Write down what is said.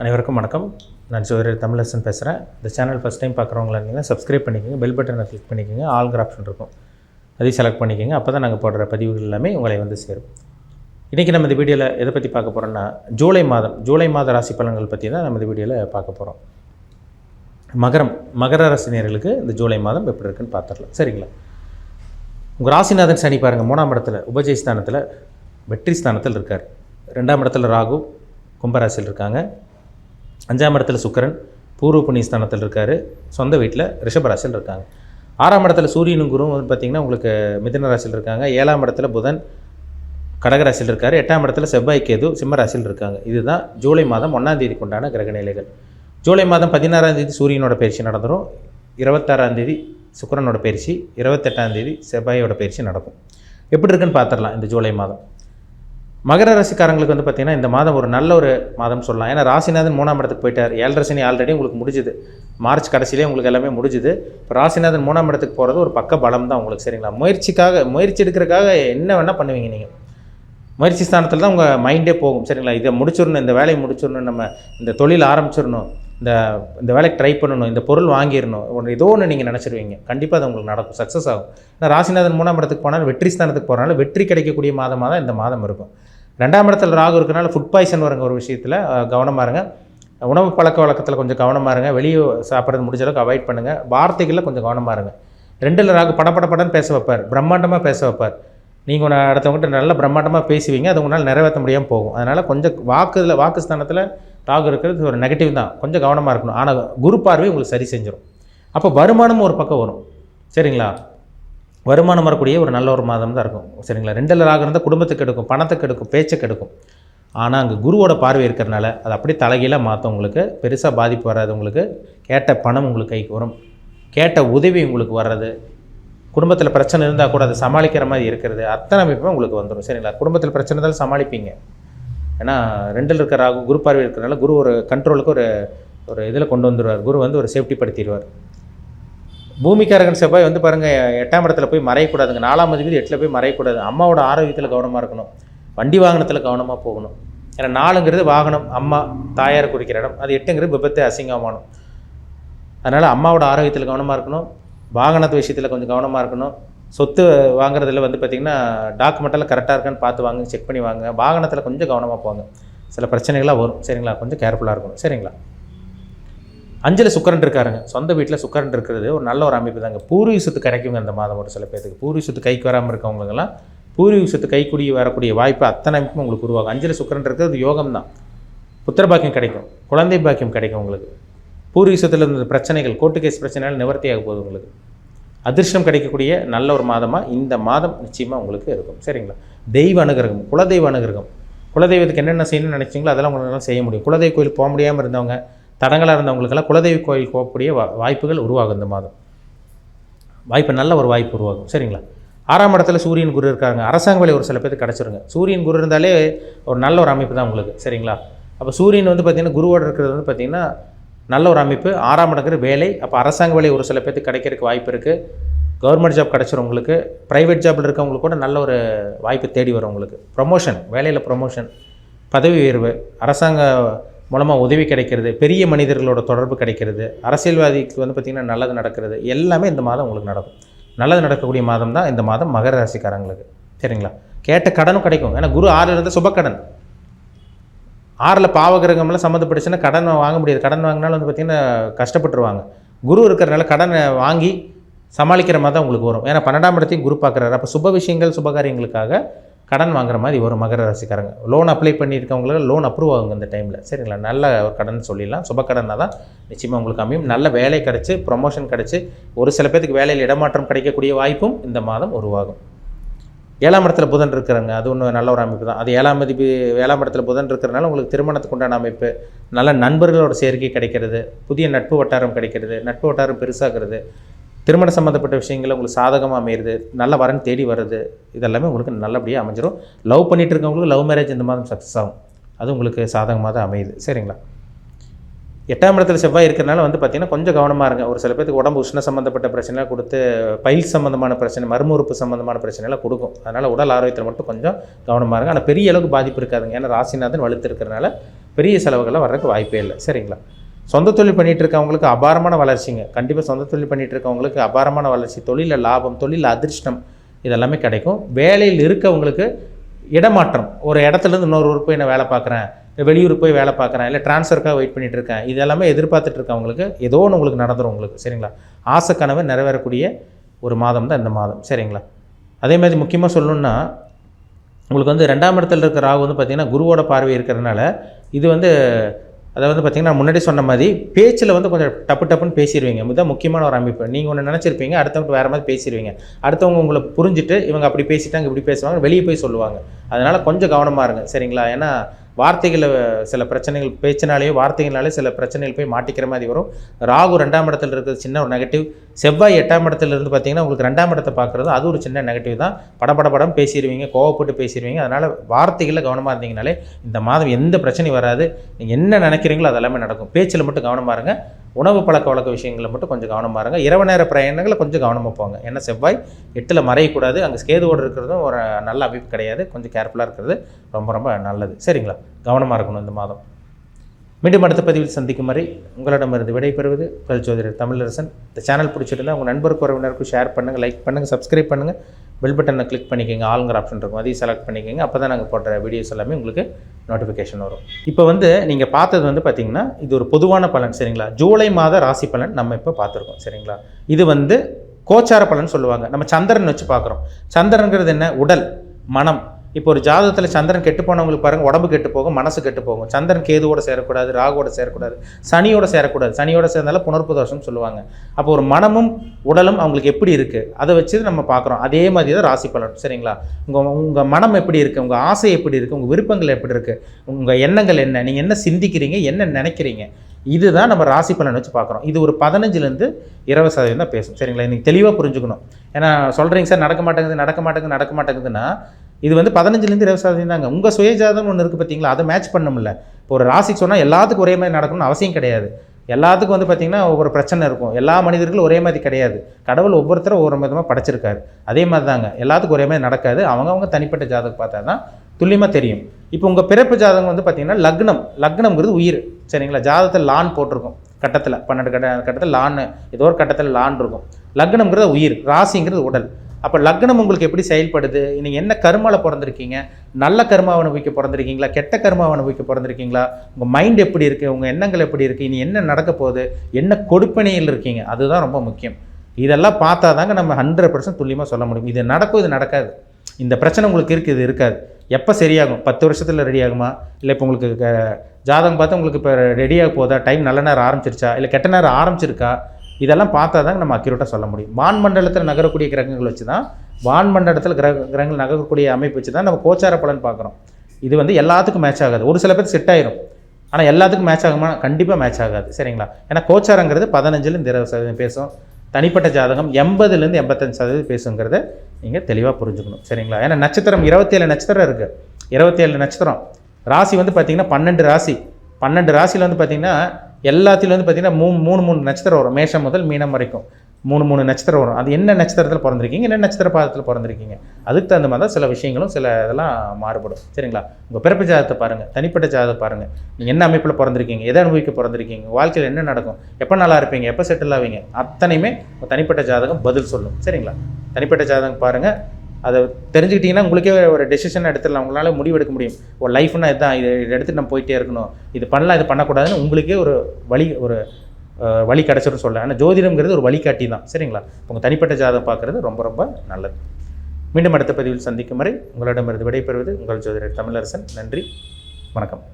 அனைவருக்கும் வணக்கம். நான் ஜோதிடர் தமிழரசன் பேசுகிறேன் இந்த சேனல் ஃபஸ்ட் டைம் பார்க்குறவங்களா இருந்தீங்கன்னா சப்ஸ்கிரைப் பண்ணிக்கோங்க பெல் பட்டனை கிளிக் பண்ணிக்கோங்க ஆல்கிற ஆப்ஷன் இருக்கும். அதையும் செலக்ட் பண்ணிக்கோங்க அப்போ தான் நாங்கள் போடுற பதிவுகள் எல்லாமே உங்களை வந்து சேரும். இன்றைக்கி நம்ம இந்த வீடியோவில் எதை பற்றி பார்க்க போகிறோம்னா ஜூலை மாதம் ஜூலை மாத ராசி பலன்கள் பற்றி தான் நம்ம இந்த வீடியோவில் பார்க்க போகிறோம் மகரம் மகர ராசினியர்களுக்கு இந்த ஜூலை மாதம் எப்படி இருக்குன்னு பார்த்துடலாம். சரிங்களா? உங்கள் ராசிநாதன் சனி பாருங்கள் மூணாம் இடத்துல உபஜய ஸ்தானத்தில் வெற்றி ஸ்தானத்தில் இருக்கார். ரெண்டாம் இடத்துல ராகு கும்பராசியில் இருக்காங்க. அஞ்சாம் இடத்துல சுக்கரன் பூர்வ புண்ணிய ஸ்தானத்தில் இருக்கார். சொந்த வீட்டில் ரிஷபராசியில் இருக்காங்க. ஆறாம் இடத்துல சூரியனும் குருவும் வந்து பார்த்திங்கன்னா உங்களுக்கு மிதன ராசியில் இருக்காங்க. ஏழாம் இடத்துல புதன் கடகராசியில் இருக்கார். எட்டாம் இடத்துல செவ்வாய் கேது சிம்ம ராசியில் இருக்காங்க. இதுதான் ஜூலை மாதம் ஒன்றாம் தேதிக்கு உண்டான கிரக நிலைகள். ஜூலை மாதம் பதினாறாம் தேதி சூரியனோட பயிற்சி நடந்துடும் இருபத்தாறாம் தேதி சுக்கரனோட பயிற்சி இருபத்தெட்டாம் தேதி செவ்வாயோட பயிற்சி நடக்கும். எப்படி இருக்குன்னு பார்த்துடலாம் இந்த ஜூலை மாதம். மகர ராசிக்காரங்களுக்கு வந்து பார்த்திங்கன்னா இந்த மாதம் ஒரு நல்ல ஒரு மாதம் சொல்லலாம். ஏன்னா ராசிநாதன் மூணாம் இடத்துக்கு போயிட்டார். ஏழரை சனி ஆல்ரெடி உங்களுக்கு முடிஞ்சுது. மார்ச் கடைசியிலே உங்களுக்கு எல்லாமே முடிஞ்சுது. இப்போ ராசிநாதன் மூணாம் இடத்துக்கு போகிறது ஒரு பக்க பலம் தான் உங்களுக்கு சரிங்களா? முயற்சிக்காக முயற்சி எடுக்கிறதுக்காக என்ன வேணால் பண்ணுவீங்க நீங்கள் முயற்சி ஸ்தானத்தில் தான் உங்கள் மைண்டே போகும் சரிங்களா? இதை முடிச்சிடணும் இந்த வேலையை முடிச்சிடணும் நம்ம இந்த தொழில் ஆரம்பிச்சிடணும். இந்த இந்த வேலைக்கு ட்ரை பண்ணணும் இந்த பொருள் வாங்கிடணும் ஒன்று ஏதோ ஒன்று நீங்கள் நினச்சிருவீங்க. கண்டிப்பாக அது உங்களுக்கு நடக்கும் சக்ஸஸ் ஆகும். ஏன்னா ராசிநாதன் மூணாம் இடத்துக்கு போனாலும் வெற்றி ஸ்தானத்துக்கு போகிறனால வெற்றி கிடைக்கக்கூடிய மாதமாக தான் இந்த மாதம் இருக்கும். ரெண்டாம் இடத்துல ராகு இருக்கனால ஃபுட் பாய்சன் வருங்க ஒரு விஷயத்தில் கவனமாக இருங்க. உணவு பழக்க வழக்கத்தில் கொஞ்சம் கவனமாக இருங்க. வெளியே சாப்பிட்றது முடிஞ்ச அளவுக்கு அவாய்ட் பண்ணுங்கள் வார்த்தைகளில் கொஞ்சம் கவனமாக இருங்க. ரெண்டில் ராகு பட படன்னு பேச வைப்பார். பிரம்மாண்டமாக பேச வைப்பார். நீங்கள் ஒன்று அடுத்தவங்ககிட்ட நல்லா பிரம்மாண்டமாக பேசுவீங்க. அது உங்களால் நிறைவேற்ற முடியாமல் போகும். அதனால் கொஞ்சம் வாக்குதில் வாக்கு ஸ்தானத்தில் ராகு இருக்கிறது ஒரு நெகட்டிவ் தான். கொஞ்சம் கவனமாக இருக்கணும். ஆனால் குரு பார்வை உங்களுக்கு சரி செஞ்சிடும் அப்போ வருமானமும் ஒரு பக்கம் வரும். சரிங்களா? வருமானம் வரக்கூடிய ஒரு நல்ல ஒரு மாதம் தான் இருக்கும். சரிங்களா? ரெண்டில் ராகு இருந்தால் குடும்பத்துக்கு எடுக்கும் பணத்துக்கு எடுக்கும் பேச்சுக்கு எடுக்கும். ஆனால் அங்கே குருவோட பார்வை இருக்கிறனால அது அப்படியே தலைகீழாக மாற்றும் உங்களுக்கு. பெருசாக பாதிப்பு வராது உங்களுக்கு. கேட்ட பணம் உங்களுக்கு கைக்கு வரும். கேட்ட உதவி உங்களுக்கு வர்றது. குடும்பத்தில் பிரச்சனை இருந்தால் கூட அதை சமாளிக்கிற மாதிரி இருக்கிறது. அத்தனை அமைப்பும் உங்களுக்கு வந்துடும் சரிங்களா? குடும்பத்தில் பிரச்சனை இருந்தாலும் சமாளிப்பீங்க. ஏன்னா ரெண்டில் இருக்கிற ராகு குரு பார்வை இருக்கிறனால குரு ஒரு கண்ட்ரோலுக்கு ஒரு ஒரு இதில் கொண்டு வந்துடுவார் குரு வந்து ஒரு சேஃப்டி படுத்திடுவார். பூமிக்காரகன் செவ்வாய் வந்து பாருங்கள் எட்டாம் இடத்துல போய் மறையக்கூடாதுங்க. நாலாம் அதிபதி எட்டில் போய் மறையக்கூடாது. அம்மாவோட ஆரோக்கியத்தில் கவனமாக இருக்கணும். வண்டி வாகனத்தில் கவனமாக போகணும். ஏன்னா நாலுங்கிறது வாகனம் அம்மா தாயார் குறிக்கிற இடம். அது எட்டுங்கிறது விபத்து அசிங்கமானம் அதனால் அம்மாவோட ஆரோக்கியத்தில் கவனமாக இருக்கணும். வாகனத்து விஷயத்தில் கொஞ்சம் கவனமாக இருக்கணும். சொத்து வாங்குறதுல வந்து பார்த்திங்கன்னா டாக்குமெண்ட்டெல்லாம் கரெக்டாக இருக்கான்னு பார்த்து வாங்க செக் பண்ணி வாங்க. வாகனத்தில் கொஞ்சம் கவனமாக போங்க. சில பிரச்சனைகளாக வரும். சரிங்களா? கொஞ்சம் கேர்ஃபுல்லாக இருக்கணும். சரிங்களா? அஞ்சில் சுக்கரன் இருக்காருங்க. சொந்த வீட்டில் சுக்கரன் இருக்கிறது ஒரு நல்ல ஒரு அமைப்பு தாங்க. பூர்வீக சொத்து கிடைக்குங்க இந்த மாதம் ஒரு சில பேருக்கு பூர்வீக சொத்து கைக்கு வராமல் இருக்கவங்களுக்கெல்லாம் பூர்வீக சொத்து கைக்குடி வரக்கூடிய வாய்ப்பு அத்தனை அமைப்பும் உங்களுக்கு உருவாகும். அஞ்சில் சுக்கரன் இருக்கிறது யோகம் தான். புத்திர பாக்கியம் கிடைக்கும். குழந்தை பாக்கியம் கிடைக்கும் உங்களுக்கு. பூர்வீக சொத்தில் இருந்த பிரச்சனைகள் கோர்ட்டு கேஸ் பிரச்சனைகள் நிவர்த்தியாக போகுது உங்களுக்கு. அதிர்ஷ்டம் கிடைக்கக்கூடிய நல்ல ஒரு மாதமாக இந்த மாதம் நிச்சயமாக உங்களுக்கு இருக்கும். சரிங்களா? தெய்வ அனுகிரகம் குலதெய்வ அனுகிரகம். குலதெய்வத்துக்கு என்னென்ன செய்யணும்னு நினச்சிங்களோ அதெல்லாம் உங்களால் செய்ய முடியும். குலதெய்வ கோயில் போக முடியாமல் இருந்தவங்க தடங்களாக இருந்தவங்களுக்கெல்லாம் குலதெய்வ கோயில் போகக்கூடிய வாய்ப்புகள் உருவாகும் இந்த மாதம். வாய்ப்பு நல்ல ஒரு வாய்ப்பு உருவாகும். சரிங்களா? ஆறாம் இடத்துல சூரியன் குரு இருக்காங்க அரசாங்க வேலை ஒரு சில பேருக்கு கிடச்சிருங்க. சூரியன் குரு இருந்தாலே ஒரு நல்ல ஒரு அமைப்பு தான் உங்களுக்கு. சரிங்களா? அப்போ சூரியன் வந்து பார்த்திங்கன்னா குருவோட இருக்கிறது வந்து பார்த்திங்கன்னா நல்ல ஒரு அமைப்பு ஆறாம் இடங்கிற வேலை. அப்போ அரசாங்க வேலை ஒரு சில பேர்த்துக்கு கிடைக்கிறதுக்கு வாய்ப்பு இருக்குது கவர்மெண்ட் ஜாப் கிடச்சிருவங்களுக்கு ப்ரைவேட் ஜாப்பில் இருக்கவங்களுக்கு கூட நல்ல ஒரு வாய்ப்பு தேடி வரும் உங்களுக்கு. ப்ரொமோஷன் வேலையில் ப்ரொமோஷன் பதவி உயர்வு அரசாங்க மூலமாக உதவி கிடைக்கிறது பெரிய மனிதர்களோட தொடர்பு கிடைக்கிறது அரசியல்வாதிக்கு வந்து பார்த்திங்கன்னா நல்லது நடக்கிறது. எல்லாமே இந்த மாதம் உங்களுக்கு நடக்கும். நல்லது நடக்கக்கூடிய மாதம் தான் இந்த மாதம் மகர ராசிக்காரங்களுக்கு. சரிங்களா? கேட்ட கடனும் கிடைக்கும். ஏன்னா குரு ஆறு இருந்தால் சுபக்கடன். ஆறில் பாவகிரகம்லாம் சம்மந்தப்பட்டுச்சுன்னா கடன் வாங்க முடியாது. கடன் வாங்கினாலும் வந்து பார்த்திங்கன்னா கஷ்டப்பட்டுருவாங்க. குரு இருக்கிறனால கடனை வாங்கி சமாளிக்கிற மாதிரி தான் உங்களுக்கு வரும். ஏன்னா பன்னெண்டாம் இடத்தையும் குரு பார்க்குறாரு. அப்போ சுப விஷயங்கள் சுபகாரியங்களுக்காக கடன் வாங்குற மாதிரி ஒரு மகர ராசிக்காரங்க. லோன் அப்ளை பண்ணியிருக்கவங்களுக்கு லோன் அப்ரூவ் ஆகுங்க இந்த டைமில் சரிங்களா? நல்ல ஒரு கடன் சொல்லிடலாம். சுப கடனாக தான் நிச்சயமாக உங்களுக்கு அமையும். நல்ல வேலை கிடச்சி ப்ரொமோஷன் கிடச்சி ஒரு சில பேருக்கு வேலையில் இடமாற்றம் கிடைக்கக்கூடிய வாய்ப்பும் இந்த மாதம் உருவாகும். ஏழாம் இடத்துல புதன் இருக்கிறாங்க அது ஒன்று நல்ல ஒரு அமைப்பு தான். அது ஏழாம் மதிப்பு ஏழாம் இடத்துல புதன் இருக்கிறனால உங்களுக்கு திருமணத்துக்கு உண்டான அமைப்பு நல்ல நண்பர்களோட சேர்க்கை கிடைக்கிறது புதிய நட்பு வட்டாரம் கிடைக்கிறது நட்பு வட்டாரம் பெருசாகிறது திருமண சம்மந்தப்பட்ட விஷயங்கள் உங்களுக்கு சாதகமாக அமையிறது நல்ல வரன் தேடி வருது இதெல்லாமே உங்களுக்கு நல்லபடியாக அமைஞ்சிடும் லவ் பண்ணிட்டு இருக்கவங்களுக்கு லவ் மேரேஜ் இந்த மாதம் சக்ஸஸ் ஆகும். அது உங்களுக்கு சாதகமாக தான் அமையுது. சரிங்களா? எட்டாம் இடத்துல செவ்வாய் இருக்கிறனால வந்து பார்த்திங்கன்னா கொஞ்சம் கவனமாக இருங்க. ஒரு சில பேருக்கு உடம்பு உஷ்ண சம்மந்தப்பட்ட பிரச்சனைலாம் கொடுத்து பயில் சம்மந்தமான பிரச்சனை மர்ம சம்மந்தமான பிரச்சனைலாம் கொடுக்கும். அதனால் உடல் ஆரோக்கியத்தில் மட்டும் கொஞ்சம் கவனமாக இருங்க. ஆனால் பெரிய அளவுக்கு பாதிப்பு இருக்காதுங்க. ஏன்னா ராசிநாதன் வலுத்து இருக்கிறனால பெரிய செலவுகள்லாம் வர்றதுக்கு வாய்ப்பே இல்லை. சரிங்களா? சொந்த தொழில் பண்ணிகிட்டு இருக்கவங்களுக்கு அபாரமான வளர்ச்சிங்க. கண்டிப்பாக சொந்த தொழில் பண்ணிகிட்டு இருக்கவங்களுக்கு அபாரமான வளர்ச்சி. தொழிலில் லாபம் தொழிலில் அதிர்ஷ்டம் இதெல்லாமே கிடைக்கும். வேலையில் இருக்கவங்களுக்கு இடமாற்றம். ஒரு இடத்துலேருந்து இன்னொரு ஊருக்கு போய் நான் வேலை பார்க்குறேன்? வெளியூர் போய் வேலை பார்க்குறேன் இல்லை டிரான்ஸ்ஃபருக்காக வெயிட் பண்ணிகிட்டு இருக்கேன். இது எல்லாமே எதிர்பார்த்துட்டு உங்களுக்கு ஏதோ ஒன்று உங்களுக்கு நடந்துடும் உங்களுக்கு சரிங்களா? ஆசை கனவு நிறைவேறக்கூடிய ஒரு மாதம் தான் இந்த மாதம் சரிங்களா? அதே மாதிரி முக்கியமாக சொல்லணும்னா உங்களுக்கு வந்து ரெண்டாம் இடத்துல இருக்கிற ராகு வந்து பார்த்திங்கன்னா குருவோட பார்வை இருக்கிறதுனால இது வந்து அதை வந்து பார்த்திங்கன்னா முன்னாடி சொன்ன மாதிரி பேச்சில் வந்து கொஞ்சம் டப்பு டப்புன்னு பேசிடுவீங்க இதுதான் முக்கியமான ஒரு அமைப்பு. நீங்கள் ஒன்று நினச்சிருப்பீங்க அடுத்தவங்க வேறு மாதிரி பேசிடுவீங்க அடுத்தவங்க உங்களை புரிஞ்சுட்டு இவங்க அப்படி பேசிட்டாங்க இப்படி பேசுவாங்க வெளியே போய் சொல்லுவாங்க. அதனால் கொஞ்சம் கவனமாக இருங்க சரிங்களா? ஏன்னா வார்த்தைகளை சில பிரச்சனைகள் பேச்சினாலேயோ வார்த்தைகளாலே சில பிரச்சனைகள் போய் மாட்டிக்கிற மாதிரி வரும். ராகு ரெண்டாம் இடத்துல இருக்கிறது சின்ன ஒரு நெகட்டிவ் செவ்வாய் எட்டாம் இடத்துல இருந்து பார்த்தீங்கன்னா உங்களுக்கு ரெண்டாம் இடத்தை பார்க்குறது அது ஒரு சின்ன நெகட்டிவ் தான். படப்பட படம் பேசிடுவீங்க கோவப்பட்டு பேசிடுவீங்க. அதனால் வார்த்தைகளில் கவனமாக இருந்தீங்கனாலே இந்த மாதம் எந்த பிரச்சனையும் வராது. நீங்கள் என்ன நினைக்கிறீங்களோ அது எல்லாமே நடக்கும். பேச்சில் மட்டும் கவனமாக இருங்க. உணவு பழக்க வழக்க விஷயங்களை மட்டும் கொஞ்சம் கவனமாக இருங்க. இரவு நேர பிரயாணங்களை கொஞ்சம் கவனமாக போங்க. ஏன்னா செவ்வாய்? எட்டில் மறையக்கூடாது. அங்கே ஸ்கேதோடு இருக்கிறதும் ஒரு நல்ல அமைப்பு கிடையாது. கொஞ்சம் கேர்ஃபுல்லாக இருக்கிறது ரொம்ப ரொம்ப நல்லது. சரிங்களா? கவனமாக இருக்கணும் இந்த மாதம். மீண்டும் அடுத்த பதிவில் சந்திக்கும் வரை உங்களிடமிருந்து விடைபெறுவது உங்கள் ஜோதிடர் தமிழரசன். இந்த சேனல் பிடிச்சிருந்தால் உங்கள் நண்பருக்கு உறவினருக்கும் ஷேர் பண்ணுங்கள் லைக் பண்ணுங்கள் சப்ஸ்கிரைப் பண்ணுங்கள் பெல் பட்டனை கிளிக் பண்ணிக்கோங்க ஆளுங்கிற ஆப்ஷன் இருக்கும். அதையும் செலக்ட் பண்ணிக்கோங்க. அப்போ தான் நாங்கள் போடுற வீடியோஸ் எல்லாமே உங்களுக்கு நோட்டிஃபிகேஷன் வரும். இப்போ வந்து நீங்கள் பார்த்தது வந்து பார்த்தீங்கன்னா இது ஒரு பொதுவான பலன் சரிங்களா? ஜூலை மாத ராசி பலன் நம்ம இப்போ பார்த்துருக்கோம் சரிங்களா? இது வந்து கோச்சார பலன் சொல்லுவாங்க. நம்ம சந்திரன் வச்சு பார்க்குறோம். சந்திரன்கிறது என்ன? உடல் மனம். இப்போ ஒரு ஜாதகத்தில் சந்திரன் கெட்டு போனவங்களுக்கு பாருங்கள் உடம்பு கெட்டு போகும் மனசு கெட்டு போகும். சந்திரன் கேதுவோட சேரக்கூடாது ராகுவோட சேரக்கூடாது சனியோட சேரக்கூடாது. சனியோட சேர்ந்தாலும் புனர்ப்பு தோஷம் சொல்லுவாங்க. அப்போ ஒரு மனமும் உடலும் அவங்களுக்கு எப்படி இருக்குது அதை வச்சு நம்ம பார்க்குறோம். அதே மாதிரி தான் ராசி பலன் சரிங்களா? உங்கள் உங்கள் மனம் எப்படி இருக்குது உங்கள் ஆசை எப்படி இருக்குது உங்கள் விருப்பங்கள் எப்படி இருக்குது உங்கள் எண்ணங்கள் என்ன? நீங்கள் என்ன சிந்திக்கிறீங்க? என்ன நினைக்கிறீங்க? இதுதான் நம்ம ராசி பலன் வச்சு பார்க்குறோம். இது ஒரு பதினஞ்சுலேருந்து இருபது சதவீதம் தான் பேசும் சரிங்களா? நீங்கள் தெளிவாக புரிஞ்சுக்கணும். ஏன்னா சொல்கிறீங்க சார் நடக்க மாட்டேங்குது நடக்க மாட்டேங்குது நடக்க மாட்டேங்குதுன்னா இது வந்து பதினஞ்சுலேருந்து இருபது சதவீதம் தாங்க. உங்கள் சுயஜாதம் ஒன்று இருக்குது பார்த்தீங்களா அதை மேட்ச் பண்ணணும்ல இப்போ ஒரு ராசிக்கு சொன்னால் எல்லாத்துக்கும் ஒரே மாதிரி நடக்கணும்னு அவசியம் கிடையாது. எல்லாத்துக்கும் வந்து பார்த்திங்கன்னா ஒவ்வொரு பிரச்சனை இருக்கும். எல்லா மனிதர்களும் ஒரே மாதிரி கிடையாது. கடவுள் ஒவ்வொருத்தரும் ஒவ்வொரு விதமாக படைச்சிருக்காரு. அதே மாதிரி தாங்க எல்லாத்துக்கும் ஒரே மாதிரி நடக்காது. அவங்கவுங்க தனிப்பட்ட ஜாதகம் பார்த்தா தான் துல்லியமாக தெரியும். இப்போ உங்கள் பிறப்பு ஜாதகம் வந்து பார்த்திங்கன்னா லக்னம். லக்னம்ங்கிறது உயிர். சரிங்களா? ஜாதகத்தில் லான் போட்டிருக்கும். கட்டத்தில் பன்னெண்டு கட்ட கட்டத்தில் லான் ஏதோ ஒரு கட்டத்தில் லான் இருக்கும். லக்னம்ங்கிறது உயிர். ராசிங்கிறது உடல். அப்போ லக்னம் உங்களுக்கு எப்படி செயல்படுது? நீங்கள் என்ன கருமாவில் பிறந்திருக்கீங்க? நல்ல கருமாவை அனுபவிக்க பிறந்திருக்கீங்களா? கெட்ட கருமாவை அனுபவிக்க பிறந்திருக்கீங்களா? உங்கள் மைண்ட் எப்படி இருக்குது உங்கள் எண்ணங்கள் எப்படி இருக்குது இனி என்ன நடக்க போகுது? என்ன கொடுப்பனையில் இருக்கீங்க? அதுதான் ரொம்ப முக்கியம். இதெல்லாம் பார்த்தா தாங்க நம்ம ஹண்ட்ரட் பர்சன்ட் துல்லியமாக சொல்ல முடியும். இது நடக்கும் இது நடக்காது. இந்த பிரச்சனை உங்களுக்கு இருக்குது இது இருக்காது. எப்போ சரியாகும்? பத்து வருஷத்தில் ரெடி ஆகுமா? இல்லை இப்போ உங்களுக்கு க- ஜாதகம் பார்த்து உங்களுக்கு இப்போ ரெடியாக போதா? டைம் நல்ல நேரம் ஆரம்பிச்சிருச்சா? இல்லை கெட்ட நேரம் ஆரம்பிச்சிருக்கா? இதெல்லாம் பார்த்தா தான் நம்ம அக்யூரேட்டாக சொல்ல முடியும். வான் மண்டலத்தில் நகரக்கூடிய கிரகங்கள் வச்சு தான் வான் மண்டலத்தில் கிரக கிரகங்கள் நகரக்கூடிய அமைப்பு வச்சு தான் நம்ம கோச்சார பலன் பார்க்குறோம். இது வந்து எல்லாத்துக்கும் மேட்ச் ஆகாது. ஒரு சில பேர் செட் ஆயிரும். ஆனால் எல்லாத்துக்கும் மேட்ச் ஆகுமா கண்டிப்பாக மேட்ச் ஆகாது. சரிங்களா? ஏன்னா கோச்சாரங்கிறது பதினஞ்சுலேருந்து இருபது சதவீதம் பேசும். தனிப்பட்ட ஜாதகம் எண்பதுலேருந்து எண்பத்தஞ்சு சதவீதம் பேசுங்கிறத நீங்கள் தெளிவாக புரிஞ்சுக்கணும். சரிங்களா? ஏன்னா நட்சத்திரம் இருபத்தேழு நட்சத்திரம் இருக்குது இருபத்தேழு நட்சத்திரம். ராசி வந்து பார்த்திங்கன்னா பன்னெண்டு ராசி. பன்னெண்டு ராசியில் வந்து பார்த்திங்கன்னா எல்லாத்துலேயும் வந்து பார்த்திங்கன்னா மூணு மூணு மூணு நட்சத்திரம் வரும். மேஷம் முதல் மீனம் வரைக்கும். மூணு மூணு நட்சத்திரம் வரும். அது என்ன நட்சத்திரத்தில் பிறந்திருக்கீங்க? என்ன நட்சத்திர பாதத்தில் பிறந்திருக்கீங்க? அதுக்கு தகுந்த மாதிரி தான் சில விஷயங்களும் சில இதெல்லாம் மாறுபடும். சரிங்களா? உங்கள் பிறப்பு ஜாதகத்தை பாருங்கள் தனிப்பட்ட ஜாதகத்தை பாருங்கள் நீங்கள் என்ன அமைப்பில் பிறந்திருக்கீங்க? எதை அனுபவிக்க பிறந்திருக்கீங்க? வாழ்க்கையில் என்ன நடக்கும்? எப்போ நல்லா இருப்பீங்க? எப்போ செட்டில் ஆவீங்க? அத்தனையுமே தனிப்பட்ட ஜாதகம் பதில் சொல்லும். சரிங்களா? தனிப்பட்ட ஜாதகம் பாருங்கள் அதை தெரிஞ்சுக்கிட்டிங்கன்னா உங்களுக்கே ஒரு டெசிஷன் எடுத்துடலாம். உங்களால் முடிவு எடுக்க முடியும். ஒரு லைஃப்னா இதுதான் இது இதை எடுத்து நம்ம போயிட்டே இருக்கணும். இது பண்ணலாம் இது பண்ணக்கூடாதுன்னு உங்களுக்கே ஒரு வழி ஒரு வழி கிடச்சிரும் சொல்ல ஆனால் ஜோதிடம்ங்கிறது ஒரு வழிகாட்டி தான். சரிங்களா? உங்கள் தனிப்பட்ட ஜாதகம் பார்க்குறது ரொம்ப ரொம்ப நல்லது. மீண்டும் அடுத்த பதிவில் சந்திக்கும் வரை உங்களிடமிருந்து விடைபெறுவது உங்கள் ஜோதிடர் தமிழரசன். நன்றி. வணக்கம்.